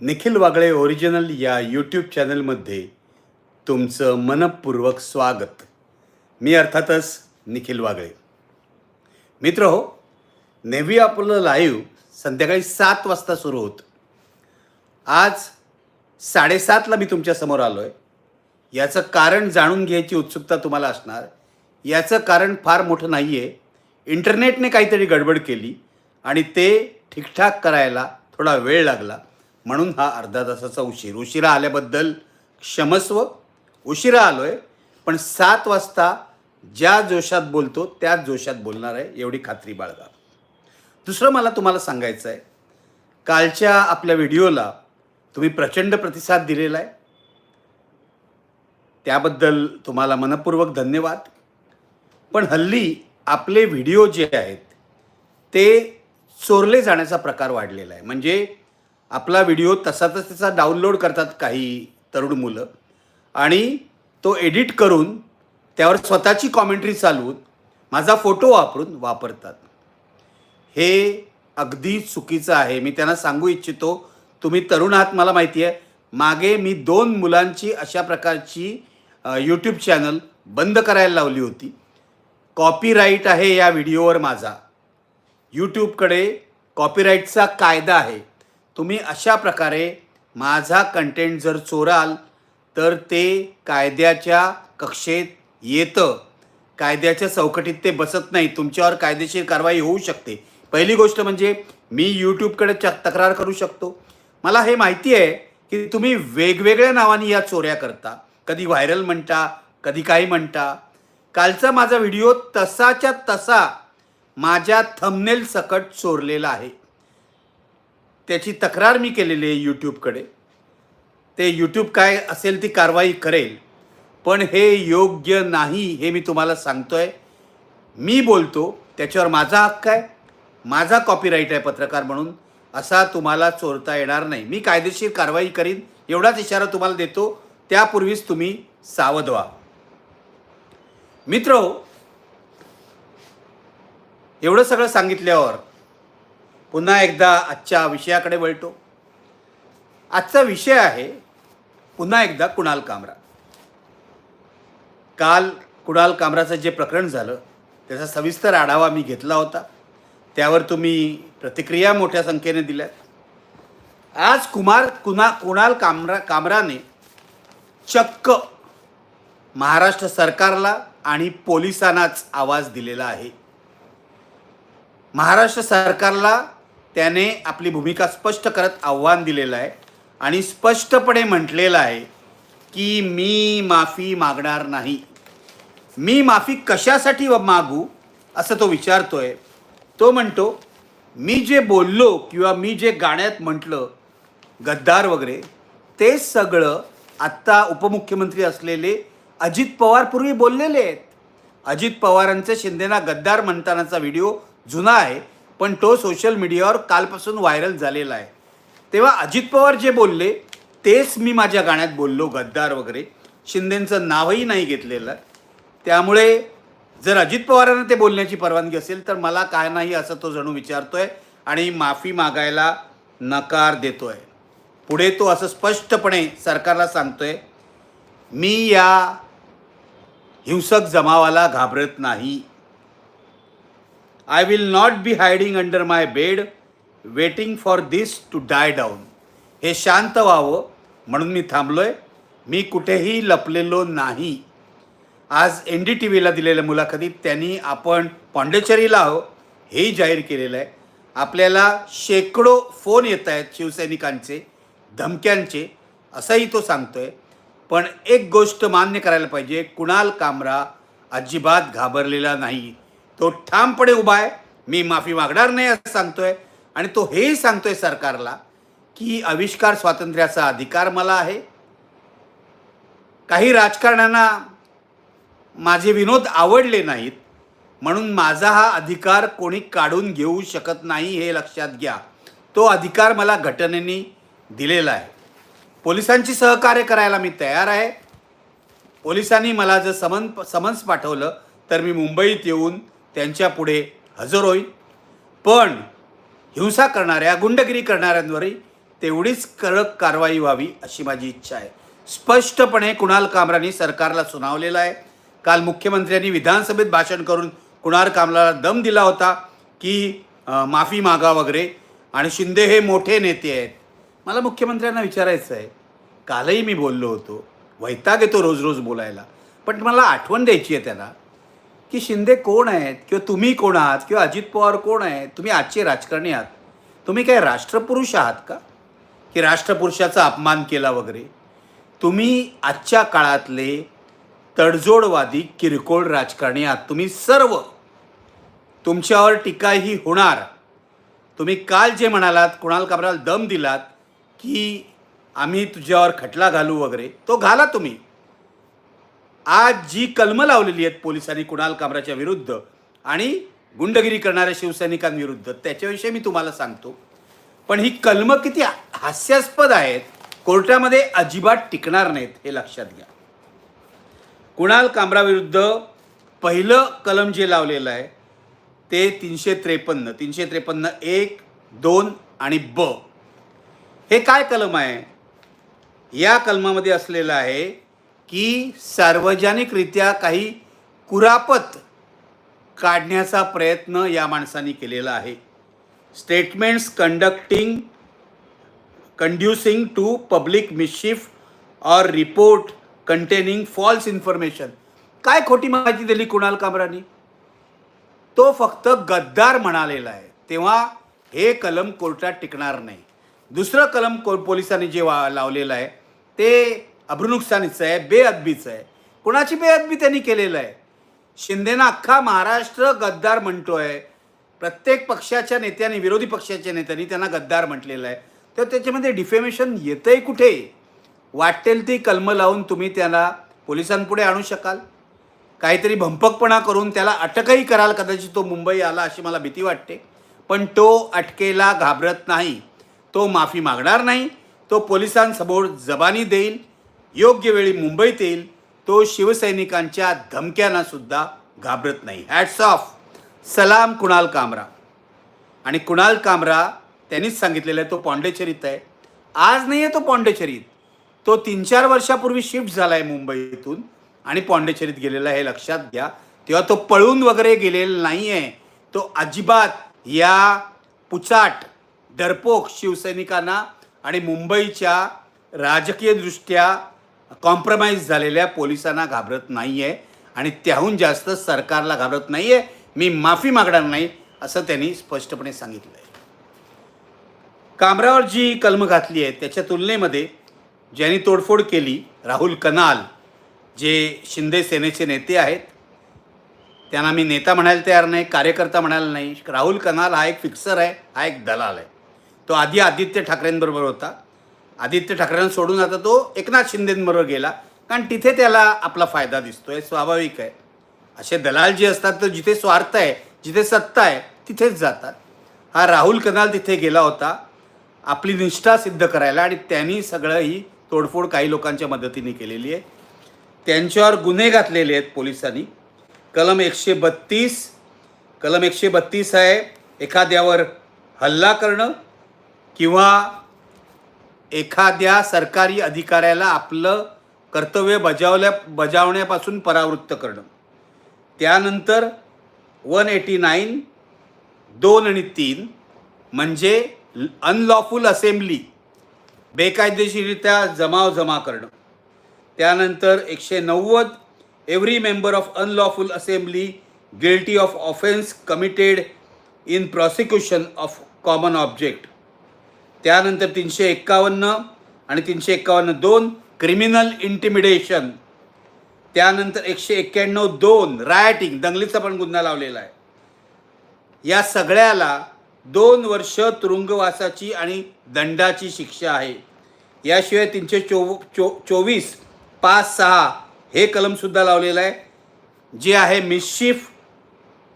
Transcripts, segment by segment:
Nikhil Wagle original या YouTube चॅनलमध्ये तुमचं मनपूर्वक स्वागत. मी अर्थातच निखिल वागळे. मित्र हो नेव्ही आपलं लाईव्ह संध्याकाळी सात वाजता सुरू होतं. आज साडेसातला मी तुमच्यासमोर आलो आहे याचं कारण जाणून घ्यायची उत्सुकता तुम्हाला असणार. याचं कारण फार मोठं नाही आहे इंटरनेटने काहीतरी गडबड केली आणि ते ठीकठाक करायला थोडा वेळ लागला. म्हणून हा अर्धा तासाचा उशीर. उशिरा आल्याबद्दल क्षमस्व. उशिरा आलो आहे पण सात वाजता ज्या जोशात बोलतो त्याच जोशात बोलणार आहे एवढी खात्री बाळगा. दुसरं मला तुम्हाला सांगायचं आहे. कालच्या आपल्या व्हिडिओला तुम्ही प्रचंड प्रतिसाद दिलेला आहे. त्याबद्दल तुम्हाला मनपूर्वक धन्यवाद. पण हल्ली आपले व्हिडिओ जे आहेत ते चोरले जाण्याचा प्रकार वाढलेला आहे. म्हणजे आपला व्हिडिओ तसाच त्याचा डाउनलोड करतात काही तरुण मुलं. आणि तो एडिट करून त्यावर स्वतःची कॉमेंट्री चालवून माझा फोटो वापरून वापरतात. हे अगदी चुकीचं आहे. मी त्यांना सांगू इच्छितो तुम्ही तरुण आहात मला माहिती आहे. मागे मी दोन मुलांची अशा प्रकारची यूट्यूब चॅनल बंद करायला लावली होती. कॉपीराईट आहे या व्हिडिओवर माझा. यूट्यूबकडे कॉपीराईटचा कायदा आहे. तुम्ही अशा प्रकारे माझा कंटेंट जर चोराल तर ते कायद्याच्या कक्षेत येतं. कायद्याच्या चौकटीत ते बसत नाही. तुमच्यावर कायदेशीर कारवाई होऊ शकते. पहिली गोष्ट म्हणजे मी यूट्यूबकडे च तक्रार करू शकतो. मला हे माहिती आहे की तुम्ही वेगवेगळ्या नावाने या चोऱ्या करता. कधी व्हायरल म्हणता कधी काही म्हणता. कालचा माझा व्हिडिओ तसाच्या तसा माझ्या थंबनेल सकट चोरलेला आहे. त्याची तक्रार मी केलेली आहे यूट्यूबकडे ते यूट्यूब काय असेल ती कारवाई करेल पण हे योग्य नाही हे मी तुम्हाला सांगतो आहे मी बोलतो त्याच्यावर माझा हक्क आहे माझा कॉपीराईट आहे पत्रकार म्हणून. असा तुम्हाला चोरता येणार नाही. मी कायदेशीर कारवाई करीन एवढाच इशारा तुम्हाला देतो त्यापूर्वीच तुम्ही सावध व्हा. मित्र एवढं सगळं सांगितल्यावर पुन्हा एकदा आजच्या विषयाकडे वळतो. आजचा विषय आहे पुन्हा एकदा कुणाल कामरा. काल कुणाल कामराचं जे प्रकरण झालं त्याचा सविस्तर आढावा मी घेतला होता. त्यावर तुम्ही प्रतिक्रिया मोठ्या संख्येने दिल्यात आज कुमार कुणा कुणाल कामरा कामराने चक्क महाराष्ट्र सरकारला आणि पोलिसांनाच आवाज दिलेला आहे. महाराष्ट्र सरकारला त्याने आपली भूमिका स्पष्ट करत आव्हान दिलेलं आहे. आणि स्पष्टपणे म्हटलेलं आहे की मी माफी मागणार नाही. मी माफी कशासाठी मागू असं तो विचारतो आहे तो म्हणतो मी जे बोललो किंवा मी जे गाण्यात म्हटलं गद्दार वगैरे ते सगळं आत्ता उपमुख्यमंत्री असलेले अजित पवार पूर्वी बोललेले आहेत. अजित पवारांचे शिंदेना गद्दार म्हणतानाचा व्हिडिओ जुना आहे. पण तो सोशल मीडियावर कालपासून व्हायरल झालेला आहे. तेव्हा अजित पवार जे बोलले तेच मी माझ्या गाण्यात बोललो गद्दार वगैरे. शिंदेंचं नावही नाही घेतलेलं. त्यामुळे जर अजित पवारांना ते बोलण्याची परवानगी असेल तर मला काय नाही असं तो जणू विचारतोय आणि माफी मागायला नकार देतोय. पुढे तो असं स्पष्टपणे सरकारला सांगतोय मी या हिंसक जमावाला घाबरत नाही. I will not be hiding under my bed waiting for this to die down हे शांत व्हावं म्हणून मी थांबलो आहे मी कुठेही लपलेलो नाही. आज एन डी टी व्हीला दिलेल्या मुलाखतीत त्यांनी आपण पांडेचेरीला आहो हेही जाहीर केलेलं आहे. आपल्याला शेकडो फोन येत आहेत शिवसैनिकांचे धमक्यांचे असंही तो सांगतो आहे पण एक गोष्ट मान्य करायला पाहिजे कुणाल कामरा अजिबात घाबरलेला नाही. तो ठामपणे उभा आहे. मी माफी मागणार नाही असं सांगतोय. आणि तो हेही सांगतोय सरकारला की आविष्कार स्वातंत्र्याचा अधिकार मला आहे. काही राजकारण्यांना माझे विनोद आवडले नाहीत. म्हणून माझा हा अधिकार कोणी काढून घेऊ शकत नाही हे लक्षात घ्या. तो अधिकार मला घटनेने दिलेला आहे. पोलिसांची सहकार्य करायला मी तयार आहे. पोलिसांनी मला जर समन समन्स पाठवलं तर मी मुंबईत येऊन त्यांच्या पुढे हजर होईल. पण हिंसा करणाऱ्या गुंडगिरी करणाऱ्यांवरही तेवढीच कडक कारवाई व्हावी अशी माझी इच्छा आहे. स्पष्टपणे कुणाल कामरानी सरकारला सुनावलेलं आहे. काल मुख्यमंत्र्यांनी विधानसभेत भाषण करून कुणाल कामराला दम दिला होता की माफी मागा वगैरे. आणि शिंदे हे मोठे नेते आहेत. मला मुख्यमंत्र्यांना विचारायचं आहे. कालही मी बोललो होतो. वैताग येतो रोज रोज बोलायला. पण मला आठवण द्यायची आहे त्याला. की शिंदे कोण आहेत किंवा तुम्ही कोण आहात किंवा अजित पवार कोण आहेत तुम्ही आजचे राजकारणी आहात. तुम्ही काय राष्ट्रपुरुष आहात का? की राष्ट्रपुरुषाचा अपमान केला वगैरे? तुम्ही आजच्या काळातले तडजोडवादी किरकोळ राजकारणी आहात. तुम्ही सर्व तुमच्यावर टीका ही होणार. तुम्ही काल जे म्हणालात कुणाल कामराला दम दिलात की आम्ही तुझ्यावर खटला घालू वगैरे तो घाला तुम्ही. आज जी कलमं लावलेली आहेत पोलिसांनी कुणाल कामराच्या विरुद्ध आणि गुंडगिरी करणाऱ्या शिवसैनिकांविरुद्ध त्याच्याविषयी मी तुम्हाला सांगतो. पण ही कलमं किती हास्यास्पद आहेत कोर्टामध्ये अजिबात टिकणार नाहीत हे लक्षात घ्या. कुणाल कामराविरुद्ध पहिलं कलम जे लावलेलं आहे ते तीनशे त्रेपन्न तीनशे त्रेपन्न एक दोन आणि ब. हे काय कलम आहे? या कलमामध्ये असलेलं आहे की सार्वजनिकरित्या काही कुरापत काढण्याचा प्रयत्न या माणसाने केलेला आहे. Statements conducting conducing to public mischief or report containing false information काय खोटी माहिती दिली कुणाल कामरानी? तो फक्त गद्दार म्हणालेला आहे. तेव्हा हे कलम कोर्टात टिकणार नाही. दुसरं कलम को पोलिसांनी जे वा लावलेलं आहे ते अब्रुनुकसानीचं आहे बेअदबीचं आहे. कुणाची बेअदबी त्यांनी केलेलं आहे? शिंदेना अख्खा महाराष्ट्र गद्दार म्हणतोय. प्रत्येक पक्षाच्या नेत्यांनी विरोधी पक्षाच्या नेत्यांनी त्यांना गद्दार म्हटलेलं आहे. तर त्याच्यामध्ये डिफेमेशन येतंय कुठे? वाटेल ती कलमं लावून तुम्ही त्याला पोलिसांपुढे आणू शकाल. काहीतरी भंपकपणा करून त्याला अटकही कराल कदाचित तो मुंबई आला अशी मला भीती वाटते. पण तो अटकेला घाबरत नाही. तो माफी मागणार नाही. तो पोलिसांसमोर जबानी देईल. योग्य वेळी मुंबईत येईल तो शिवसैनिकांच्या धमक्यांना सुद्धा घाबरत नाही. हॅट्स ऑफ सलाम कुणाल कामरा. आणि कुणाल कामरा त्यांनीच सांगितलेलं आहे तो पॉंडेचेरीत आहे. आज नाही आहे तो पॉंडेचेरीत. तो तीन चार वर्षापूर्वी शिफ्ट झाला आहे मुंबईतून आणि पॉंडेचेरीत गेलेला हे लक्षात घ्या. तेव्हा तो पळून वगैरे गेलेला नाही आहे तो अजिबात या पुचाट डरपोक शिवसैनिकांना आणि मुंबईच्या राजकीयदृष्ट्या कॉम्प्रमाइज झालेल्या पोलिसांना घाबरत नाही आहे आणि त्याहून जास्त सरकारला घाबरत नाही आहे मी माफी मागणार नाही असं त्यांनी स्पष्टपणे सांगितलं आहे कामरावर जी कलम घातली आहे. त्याच्या तुलनेमध्ये ज्यांनी तोडफोड केली राहुल कनाल जे शिंदे सेनेचे नेते आहेत त्यांना मी नेता म्हणायला तयार नाही कार्यकर्ता म्हणायला नाही. राहुल कनाल हा एक फिक्सर आहे हा एक दलाल आहे. तो आधी आदित्य ठाकरेंबरोबर होता. आदित्य ठाकरेंना सोडून आता तो एकनाथ शिंदेंबरोबर गेला. कारण तिथे त्याला आपला फायदा दिसतोय स्वाभाविक आहे. असे दलाल जे असतात तर जिथे स्वार्थ आहे जिथे सत्ता आहे तिथेच जातात. हा राहुल कनाल तिथे गेला होता. आपली निष्ठा सिद्ध करायला आणि त्यांनी सगळं ही तोडफोड काही लोकांच्या मदतीने केलेली आहे. त्यांच्यावर गुन्हे घातलेले आहेत पोलिसांनी. कलम एकशे बत्तीस कलम एकशे बत्तीस आहे एखाद्यावर हल्ला करणं किंवा एखाद्या सरकारी अधिकाऱ्याला आपलं कर्तव्य बजावल्या बजावण्यापासून परावृत्त करणं. त्यानंतर वन एटी नाईन दोन आणि तीन म्हणजे अनलॉफुल असेंब्ली बेकायदेशीरित्या जमाव जमा करणं. त्यानंतर एकशे नव्वद every member of unlawful assembly guilty of offence committed in prosecution of common object. त्यानंतर तीनशे एक्कावन्न आणि तीनशे एक्कावन्न दोन क्रिमिनल इंटिमिडेशन त्यानंतर एकशे एक्क्याण्णव दोन रायटिंग दंगलीचा पण गुन्हा लावलेला आहे. या सगळ्याला दोन वर्ष तुरुंगवासाची आणि दंडाची शिक्षा आहे. याशिवाय तीनशे चोव चो चोवीस पाच सहा हे कलमसुद्धा लावलेलं आहे. जे आहे मिशिफ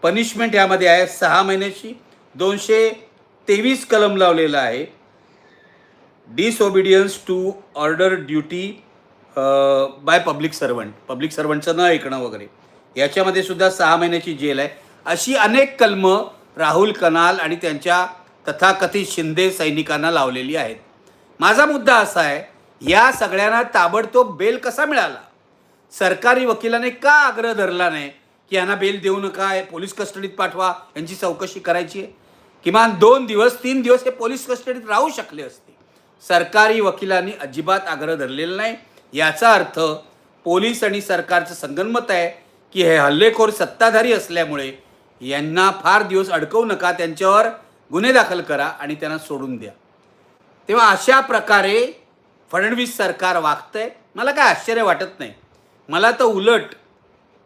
पनिशमेंट यामध्ये आहे. सहा महिन्याची दोनशे तेवीस कलम लावलेलं आहे. Disobedience to order duty by public servant public सर्वंटचं न ऐकणं वगैरे. याच्यामध्ये सुद्धा सहा महिन्याची जेल आहे. अशी अनेक कलमं राहुल कनाल आणि त्यांच्या तथाकथित शिंदे सैनिकांना लावलेली आहेत. माझा मुद्दा असा आहे या सगळ्यांना ताबडतोब बेल कसा मिळाला? सरकारी वकिलाने का आग्रह धरला नाही की यांना बेल देऊ नका आहे पोलीस कस्टडीत पाठवा यांची चौकशी करायची आहे? किमान दोन दिवस तीन दिवस हे पोलीस कस्टडीत राहू शकले असते. सरकारी वकिलांनी अजिबात आग्रह धरलेला नाही. याचा अर्थ पोलीस आणि सरकारचं संगनमत आहे की हे हल्लेखोर सत्ताधारी असल्यामुळे यांना फार दिवस अडकवू नका त्यांच्यावर गुन्हे दाखल करा आणि त्यांना सोडून द्या. तेव्हा अशा प्रकारे फडणवीस सरकार वागतंय. मला काय आश्चर्य वाटत नाही. मला तर उलट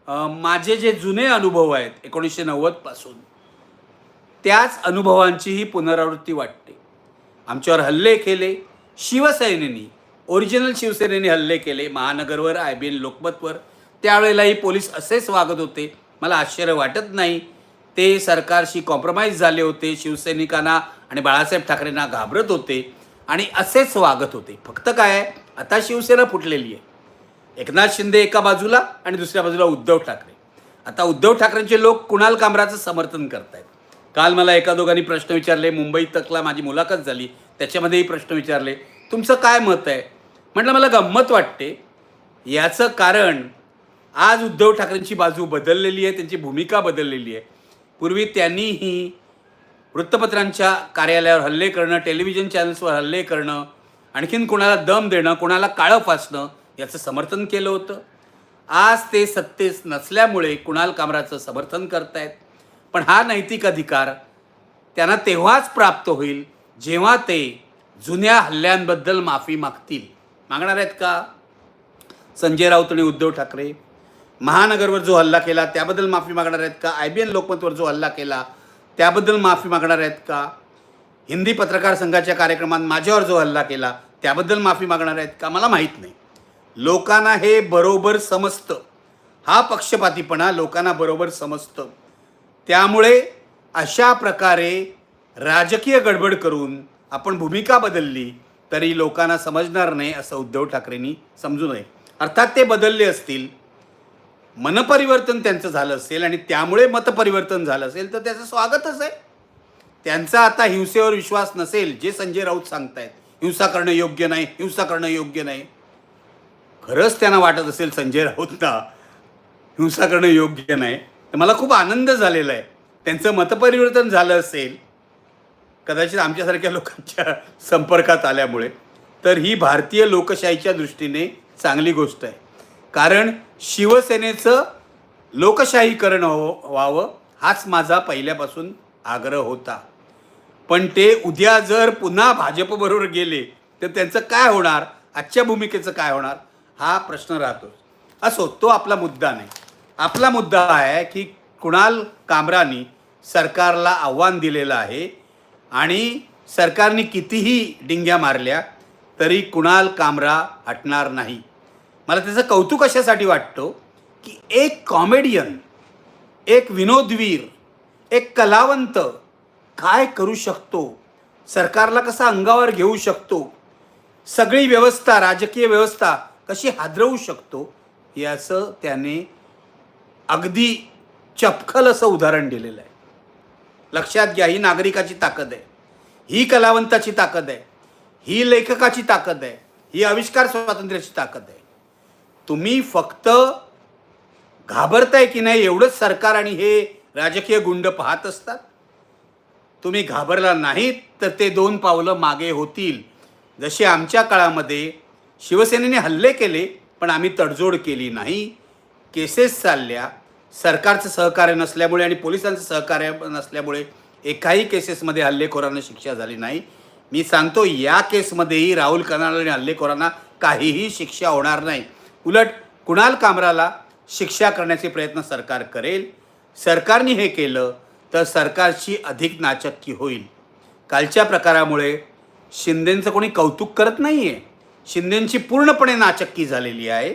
माझे जे जुने अनुभव आहेत एकोणीसशे नव्वदपासून त्याच अनुभवांचीही पुनरावृत्ती वाटते. आमच्यावर हल्ले केले. शिवसेनेनी ओरिजिनल शिवसेनेने हल्ले केले महानगरवर आय बी एन लोकमतवर. त्यावेळेलाही पोलीस असेच वागत होते. मला आश्चर्य वाटत नाही. ते सरकारशी कॉम्प्रोमाइज झाले होते. शिवसैनिकांना आणि बाळासाहेब ठाकरेंना घाबरत होते आणि असेच वागत होते. फक्त काय? आता शिवसेना फुटलेली आहे. एकनाथ शिंदे एका बाजूला आणि दुसऱ्या बाजूला उद्धव ठाकरे. आता उद्धव ठाकरेंचे लोक कुणाल कामराचं समर्थन करतायत? काल मला एका दोघांनी प्रश्न विचारले मुंबई तकला माझी मुलाखत झाली त्याच्यामध्येही प्रश्न विचारले तुमचं काय मत आहे? म्हटलं मला गंमत वाटते. याचं कारण आज उद्धव ठाकरेंची बाजू बदललेली आहे त्यांची भूमिका बदललेली आहे. पूर्वी त्यांनीही वृत्तपत्रांच्या कार्यालयावर हल्ले करणं टेलिव्हिजन चॅनल्सवर हल्ले करणं आणखीन कोणाला दम देणं कोणाला काळं फासणं याचं समर्थन केलं होतं. आज ते सत्तेस नसल्यामुळे कुणाल कामराचं समर्थन करतायत? पण हा नैतिक अधिकार त्यांना तेव्हाच प्राप्त होईल जेव्हा ते जुन्या हल्ल्यांबद्दल माफी मागतील. मागणार आहेत का? संजय राऊत आणि उद्धव ठाकरे. महानगरवर जो हल्ला केला त्याबद्दल माफी मागणार आहेत का? आय बी एन लोकमतवर जो हल्ला केला त्याबद्दल माफी मागणार आहेत का? हिंदी पत्रकार संघाच्या कार्यक्रमात माझ्यावर जो हल्ला केला त्याबद्दल माफी मागणार आहेत का? मला माहीत नाही. लोकांना हे बरोबर समजतं. हा पक्षपातीपणा लोकांना बरोबर समजतं. त्यामुळे अशा प्रकारे राजकीय गडबड करून आपण भूमिका बदलली तरी लोकांना समजणार नाही असं उद्धव ठाकरेंनी समजू नये. अर्थात ते बदलले असतील मनपरिवर्तन त्यांचं झालं असेल आणि त्यामुळे मतपरिवर्तन झालं असेल तर त्याचं स्वागतच आहे. त्यांचा आता हिंसेवर विश्वास नसेल जे संजय राऊत सांगतायत. हिंसा करणं योग्य नाही हिंसा करणं योग्य नाही. खरंच त्यांना वाटत असेल संजय राऊतना हिंसा करणं योग्य नाही. तर मला खूप आनंद झालेला आहे. त्यांचं मतपरिवर्तन झालं असेल कदाचित आमच्यासारख्या लोकांच्या संपर्कात आल्यामुळे तर ही भारतीय लोकशाहीच्या दृष्टीने चांगली गोष्ट आहे. कारण शिवसेनेचं लोकशाहीकरण हो व्हावं हाच माझा पहिल्यापासून आग्रह होता. पण ते उद्या जर पुन्हा भाजपबरोबर गेले तर त्यांचं काय होणार? आजच्या भूमिकेचं काय होणार? हा प्रश्न राहतो असो तो आपला मुद्दा नाही. आपला मुद्दा आहे की कुणाल कामरानी सरकारला आव्हान दिलेलं आहे आणि सरकारने कितीही डिंग्या मारल्या तरी कुणाल कामरा हटणार नाही. मला त्याचं कौतुक अशासाठी वाटतो की एक कॉमेडियन एक विनोदवीर एक कलावंत काय करू शकतो? सरकारला कसा अंगावर घेऊ शकतो? सगळी व्यवस्था राजकीय व्यवस्था कशी हादरवू शकतो? याचं त्याने अगदी चपखल असं उदाहरण दिलेलं आहे. लक्षात घ्या ही नागरिकाची ताकद आहे. ही कलावंताची ताकद आहे. ही लेखकाची ताकद आहे. ही आविष्कार स्वातंत्र्याची ताकद आहे. तुम्ही फक्त घाबरताय की नाही एवढंच सरकार आणि हे राजकीय गुंड पाहत असतात? तुम्ही घाबरला नाहीत तर ते दोन पावलं मागे होतील. जसे आमच्या काळामध्ये शिवसेनेने हल्ले केले पण आम्ही तडजोड केली नाही. केसेस चालल्या सरकारचं सहकार्य नसल्यामुळे आणि पोलिसांचं सहकार्य नसल्यामुळे एकाही केसेसमध्ये हल्लेखोरांना शिक्षा झाली नाही. मी सांगतो या केसमध्येही राहुल कनाल आणि हल्लेखोरांना काहीही शिक्षा होणार नाही. उलट कुणाल कामराला शिक्षा करण्याचे प्रयत्न सरकार करेल? सरकारने हे केलं तर सरकारची अधिक नाचक्की होईल. कालच्या प्रकारामुळे शिंदेंचं कोणी कौतुक करत नाही आहे शिंदेंची पूर्णपणे नाचक्की झालेली आहे.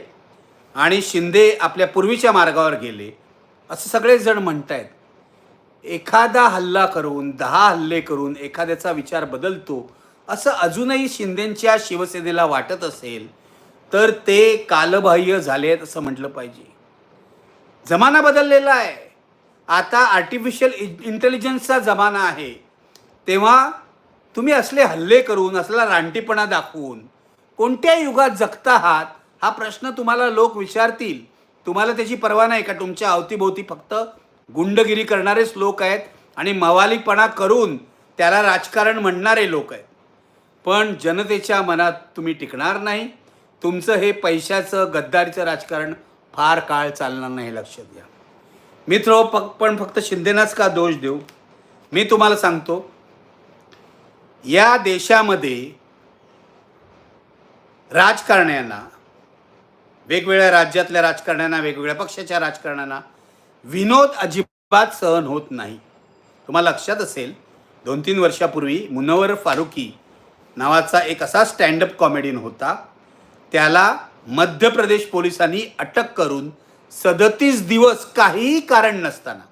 आणि शिंदे आपल्या पूर्वीच्या मार्गावर गेले. असं सगळेच जण म्हणत आहेत एखादा हल्ला करून दहा हल्ले करून एखाद्याचा विचार बदलतो असं अजूनही शिंदेंच्या शिवसेनेला वाटत असेल तर ते कालबाह्य झाले आहेत असं म्हटलं पाहिजे. जमाना बदललेला आहे. आता आर्टिफिशियल इंटेलिजन्सचा जमाना आहे. तेव्हा तुम्ही असले हल्ले करून असला रानटीपणा दाखवून कोणत्या युगात जगता आहात हा प्रश्न तुम्हाला लोक विचारतील. तुम्हाला त्याची पर्वा नाही का? तुमच्या अवतीभोवती फक्त गुंडगिरी करणारेच लोक आहेत आणि मवालीपणा करून त्याला राजकारण म्हणणारे लोक आहेत. पण जनतेच्या मनात तुम्ही टिकणार नाही. तुमचं हे पैशाचं गद्दारीचं राजकारण फार काळ चालणार नाही हे लक्षात घ्या. मित्र पण फक्त शिंदेनाच का दोष देऊ? मी तुम्हाला सांगतो. या देशामध्ये राजकारण्यांना वेगवेगळ्या राज्यातल्या राजकारण्यांना वेगवेगळ्या पक्षाच्या राजकारण्यांना विनोद अजिबात सहन होत नाही. तुम्हाला लक्षात असेल दोन तीन वर्षापूर्वी मुनवर फारुकी नावाचा एक असा स्टँडअप कॉमेडियन होता. त्याला मध्य प्रदेश पोलिसांनी अटक करून सदतीस दिवस काहीही कारण नसताना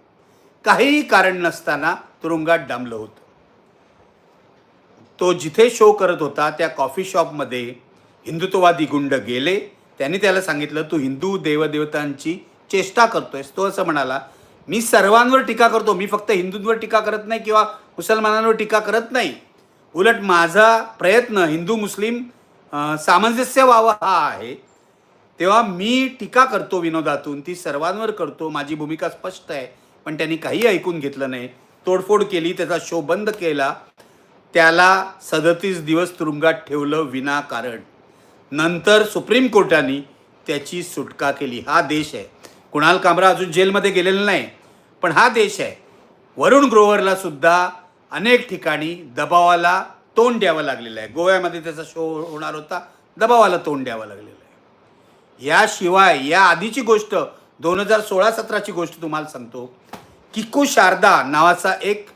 काहीही कारण नसताना तुरुंगात डांबलं होतं. तो जिथे शो करत होता त्या कॉफी शॉपमध्ये हिंदुत्ववादी गुंड गेले. त्यांनी त्याला सांगितलं तू हिंदू देवदेवतांची चेष्टा करतोयस. तो असं म्हणाला मी सर्वांवर टीका करतो. मी फक्त हिंदूंवर टीका करत नाही किंवा मुसलमानांवर टीका करत नाही. उलट माझा प्रयत्न हिंदू मुस्लिम सामंजस्य व्हावं हा आहे. तेव्हा मी टीका करतो विनोदातून. ती सर्वांवर करतो. माझी भूमिका स्पष्ट आहे. पण त्यांनी काही ऐकून घेतलं नाही. तोडफोड केली त्याचा शो बंद केला. त्याला सदतीस दिवस तुरुंगात ठेवलं विनाकारण. नंतर सुप्रीम कोर्टाने त्याची सुटका केली. हा देश आहे. कुणाल कामरा अजून जेलमध्ये गेलेला नाही पण हा देश आहे. वरुण ग्रोव्हरला सुद्धा अनेक ठिकाणी दबावाला तोंड द्यावं लागलेलं आहे. गोव्यामध्ये त्याचा शो होणार होता दबावाला तोंड द्यावं लागलेलं आहे. याशिवाय या आधीची गोष्ट दोन हजार सोळा सतराची गोष्ट तुम्हाला सांगतो किकू शारदा नावाचा एक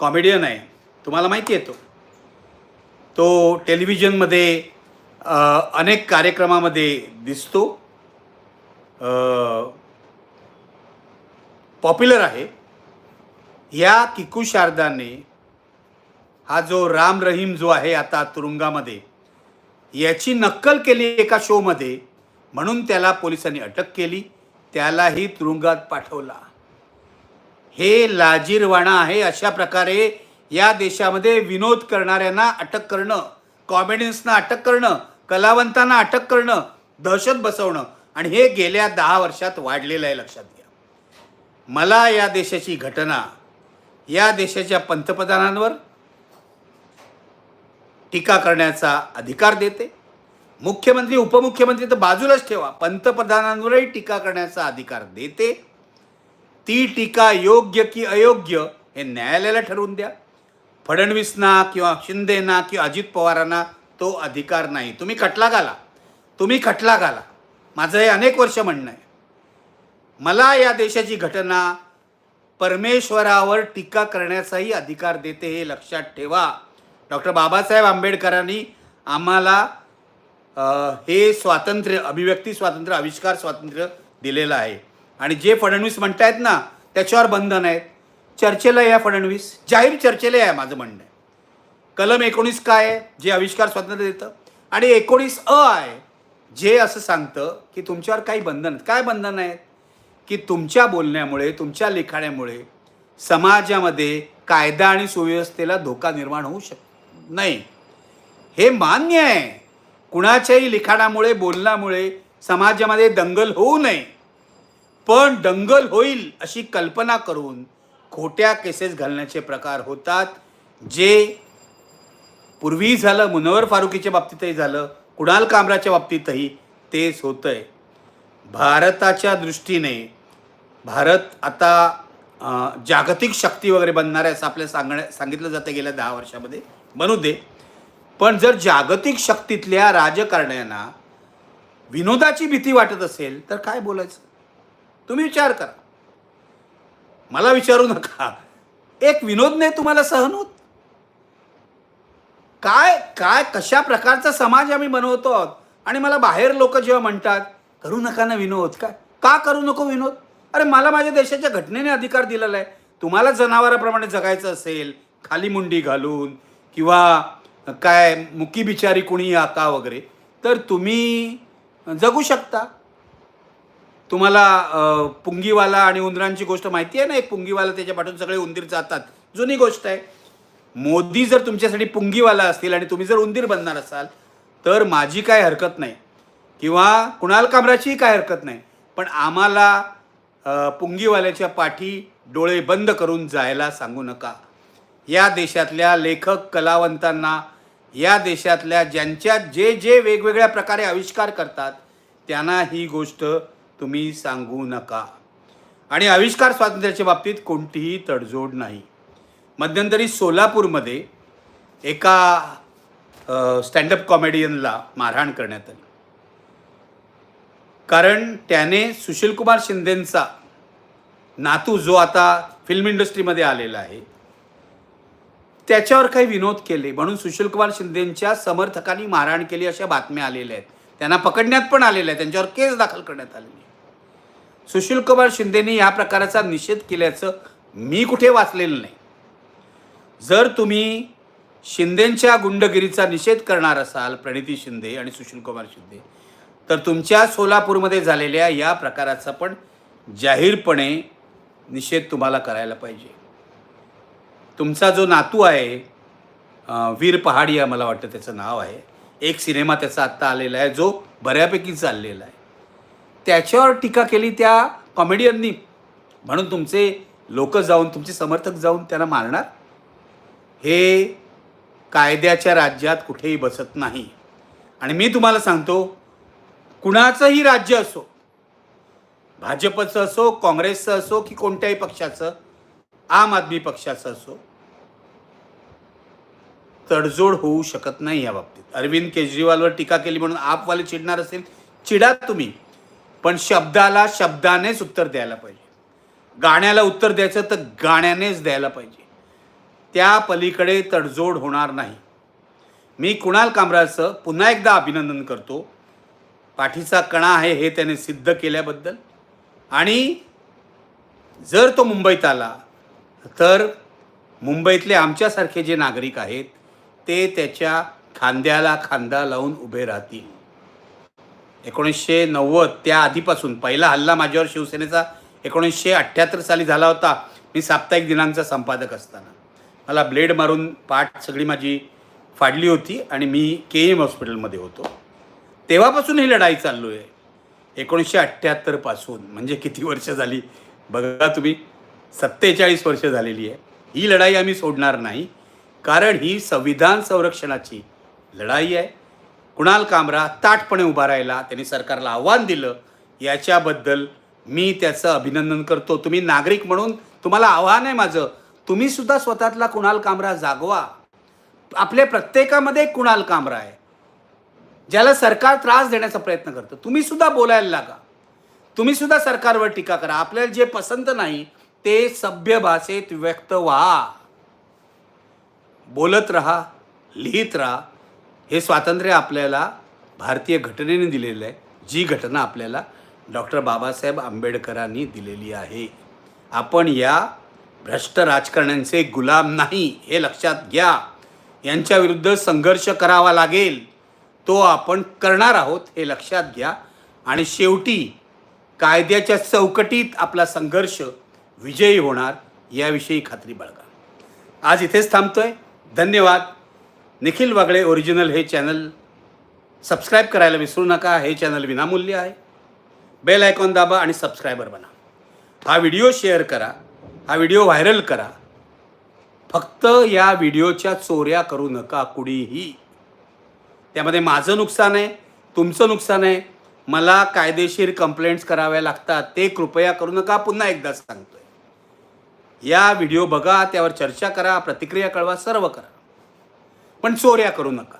कॉमेडियन आहे. तुम्हाला माहिती आहे तो. टेलिव्हिजनमध्ये अनेक कार्यक्रमामध्ये दिसतो. पॉप्युलर आहे. या किकू शारदाने हा जो राम रहीम जो आहे आता तुरुंगामध्ये याची नक्कल केली एका शोमध्ये म्हणून त्याला पोलिसांनी अटक केली त्यालाही तुरुंगात पाठवला. हे लाजीरवाणा आहे अशा प्रकारे या देशामध्ये विनोद करणाऱ्यांना अटक करणं कॉमेडियन्सना अटक करणं कलावंतांना अटक करणं दहशत बसवणं आणि हे गेल्या दहा वर्षात वाढलेलं आहे लक्षात घ्या. मला या देशाची घटना या देशाच्या पंतप्रधानांवर टीका करण्याचा अधिकार देते. मुख्यमंत्री उपमुख्यमंत्री तर बाजूलाच ठेवा. पंतप्रधानांवरही टीका करण्याचा अधिकार देते. ती टीका योग्य की अयोग्य हे न्यायालयाला ठरवून द्या. फडणवीसना किंवा शिंदेना किंवा अजित पवारांना तो अधिकार नाही. तुम्ही खटला घाला. तुम्ही खटला घाला. माझं हे अनेक वर्ष म्हणणं आहे. मला या देशाची घटना परमेश्वरावर टीका करण्याचाही अधिकार देते हे लक्षात ठेवा. डॉक्टर बाबासाहेब आंबेडकरांनी आम्हाला हे स्वातंत्र्य अभिव्यक्ती स्वातंत्र्य आविष्कार स्वातंत्र्य दिलेलं आहे. आणि जे फडणवीस म्हणतायत ना त्याच्यावर बंधन आहेत. चर्चेला या फडणवीस. जाहीर चर्चेला आहे माझं म्हणणं आहे. कलम एकोणीस काय आहे? जे आविष्कार स्वातंत्र्य देतं. आणि एकोणीस अ आहे जे असं सांगतं की तुमच्यावर काही बंधन काय बंधन आहेत? की तुमच्या बोलण्यामुळे तुमच्या लिखाण्यामुळे समाजामध्ये कायदा आणि सुव्यवस्थेला धोका निर्माण होऊ शक नाही. हे मान्य आहे. कुणाच्याही लिखाणामुळे बोलण्यामुळे समाजामध्ये दंगल होऊ नये. पण दंगल होईल अशी कल्पना करून खोट्या केसेस घालण्याचे प्रकार होतात जे पूर्वीही झालं मुनवर फारुकीच्या बाबतीतही झालं कुणाल कामराच्या बाबतीतही तेच होतं आहे भारताच्या दृष्टीने भारत आता जागतिक शक्ती वगैरे बनणार आहे असं आपल्याला सांगण्या सांगितलं जातं गेल्या दहा वर्षामध्ये. बनू दे. पण जर जागतिक शक्तीतल्या राजकारण्यांना विनोदाची भीती वाटत असेल तर काय बोलायचं? तुम्ही विचार करा. मला विचारू नका. एक विनोद नाही तुम्हाला सहन होत काय काय कशा प्रकारचा समाज आम्ही बनवतो आहोत? आणि मला बाहेर लोक जेव्हा म्हणतात करू नका ना विनोद. काय का करू नको विनोद? अरे मला माझ्या देशाच्या घटनेने अधिकार दिलेला आहे. तुम्हाला जनावराप्रमाणे जगायचं असेल खाली मुंडी घालून किंवा काय मुकी बिचारी कुणी आका वगैरे तर तुम्ही जगू शकता. तुम्हाला पुंगीवाला आणि उंदरांची गोष्ट माहिती आहे ना एक पुंगीवाला त्याच्या पाठून सगळे उंदीर जातात. जुनी गोष्ट आहे. मोदी जर तुमच्यासाठी पुंगीवाला असतील आणि तुम्ही जर उंदीर बनणार असाल तर माझी काय हरकत नाही. किंवा कुणाल कामराचीही काय हरकत नाही. पण आम्हाला पुंगीवाल्याच्या पाठी डोळे बंद करून जायला सांगू नका. या देशातल्या लेखक कलावंतांना या देशातल्या ज्यांच्या जे जे वेगवेगळ्या प्रकारे आविष्कार करतात त्यांना ही गोष्ट तुम्ही सांगू नका. आणि आविष्कार स्वातंत्र्याच्या बाबतीत कोणतीही तडजोड नाही. मध्यंतरी सोलापूरमध्ये एका स्टँडअप कॉमेडियनला मारहाण करण्यात आली. कारण त्याने सुशीलकुमार शिंदेंचा नातू जो आता फिल्म इंडस्ट्रीमध्ये आलेला आहे त्याच्यावर काही विनोद केले. म्हणून सुशीलकुमार शिंदेंच्या समर्थकांनी मारहाण केली अशा बातम्या आलेल्या आहेत. त्यांना पकडण्यात पण आलेल्या आहेत. त्यांच्यावर केस दाखल करण्यात आलेली आहे सुशीलकुमार शिंदेने या प्रकाराचा निषेध केल्याचं मी कुठे वाचलेलं नाही. जर तुम्ही शिंदेंच्या गुंडगिरीचा निषेध करणार असाल प्रणिती शिंदे आणि सुशीलकुमार शिंदे तर तुमच्या सोलापूरमध्ये झालेल्या या प्रकाराचा पण जाहीरपणे निषेध तुम्हाला करायला पाहिजे. तुमचा जो नातू आहे वीर पहाडिया मला वाटतं त्याचं नाव आहे. एक सिनेमा त्याचा आत्ता आलेला आहे जो बऱ्यापैकी चाललेला आहे. त्याच्यावर टीका केली त्या कॉमेडियननी म्हणून तुमचे लोक जाऊन तुमचे समर्थक जाऊन त्यांना मारणार? हे कायद्याच्या राज्यात कुठेही बसत नाही. आणि मी तुम्हाला सांगतो कुणाचंही राज्य असो भाजपचं असो काँग्रेसचं असो की कोणत्याही पक्षाचं आम आदमी पक्षाचं असो तडजोड होऊ शकत नाही या बाबतीत. अरविंद केजरीवालवर टीका केली म्हणून आपवाले चिडणार असेल चिडा तुम्ही. पण शब्दाला शब्दानेच उत्तर द्यायला पाहिजे. गाण्याला उत्तर द्यायचं तर गाण्यानेच द्यायला पाहिजे. त्या पलीकडे तडजोड होणार नाही. मी कुणाल कामराचं पुन्हा एकदा अभिनंदन करतो. पाठीचा कणा आहे हे त्याने सिद्ध केल्याबद्दल. आणि जर तो मुंबईत आला तर मुंबईतले आमच्यासारखे जे नागरिक आहेत ते त्याच्या खांद्याला खांदा लावून उभे राहतील. एकोणीसशे नव्वद त्या आधीपासून पहिला हल्ला माझ्यावर शिवसेनेचा एकोणीसशे अठ्ठ्याहत्तर साली झाला होता. मी साप्ताहिक दिनांकचा संपादक असताना. मला ब्लेड मारून पाठ सगळी माझी फाडली होती आणि मी के एम हॉस्पिटलमध्ये होतो. तेव्हापासून ही लढाई चाललो आहे एकोणीसशे अठ्ठ्याहत्तरपासून म्हणजे किती वर्ष झाली? बघा तुम्ही सत्तेचाळीस वर्ष झालेली आहे. ही लढाई आम्ही सोडणार नाही. कारण ही संविधान संरक्षणाची लढाई आहे. कुणाल कामरा ताटपणे उभा राहिला त्यांनी सरकारला आव्हान दिलं याच्याबद्दल मी त्याचं अभिनंदन करतो. तुम्ही नागरिक म्हणून तुम्हाला आव्हान आहे माझं. तुम्ही सुद्धा स्वतःतला कुणाल कामरा जागवा. आपल्या प्रत्येकामध्ये एक कुणाल कामरा आहे. ज्याला सरकार त्रास देण्याचा प्रयत्न करतं. तुम्ही सुद्धा बोलायला लागा. तुम्ही सुद्धा सरकारवर टीका करा. आपल्याला जे पसंत नाही ते सभ्य भाषेत व्यक्त व्हा. बोलत राहा लिहित राहा. हे स्वातंत्र्य आपल्याला भारतीय घटनेने दिलेलं आहे. जी घटना आपल्याला डॉक्टर बाबासाहेब आंबेडकरांनी दिलेली आहे. आपण या भ्रष्ट राजकारण्यांचे गुलाम नाही हे लक्षात घ्या. यांच्याविरुद्ध संघर्ष करावा लागेल. तो आपण करणार आहोत हे लक्षात घ्या. आणि शेवटी कायद्याच्या चौकटीत आपला संघर्ष विजयी होणार याविषयी खात्री बाळगा. आज इथेच थांबतोय. धन्यवाद. निखिल वागळे ओरिजिनल हे चॅनल सबस्क्राईब करायला विसरू नका. हे चॅनल विनामूल्य आहे. बेल आयकॉन दाबा आणि सबस्क्रायबर बना. हा व्हिडिओ शेअर करा. हा व्हिडिओ व्हायरल करा. फक्त या व्हिडिओच्या चोऱ्या करू नका कुणीही. त्यामध्ये माझं नुकसान आहे तुमचं नुकसान आहे. मला कायदेशीर कंप्लेंट्स कराव्या लागतात ते कृपया करू नका. पुन्हा एकदा सांगतोय. या व्हिडिओ बघा त्यावर चर्चा करा प्रतिक्रिया कळवा सर्व करा. पण चोऱ्या करू नका.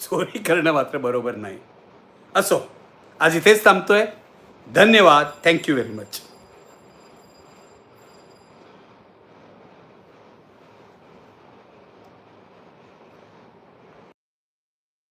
चोरी करणं मात्र बरोबर नाही. असो आज इथेच थांबतोय. धन्यवाद. Thank you very much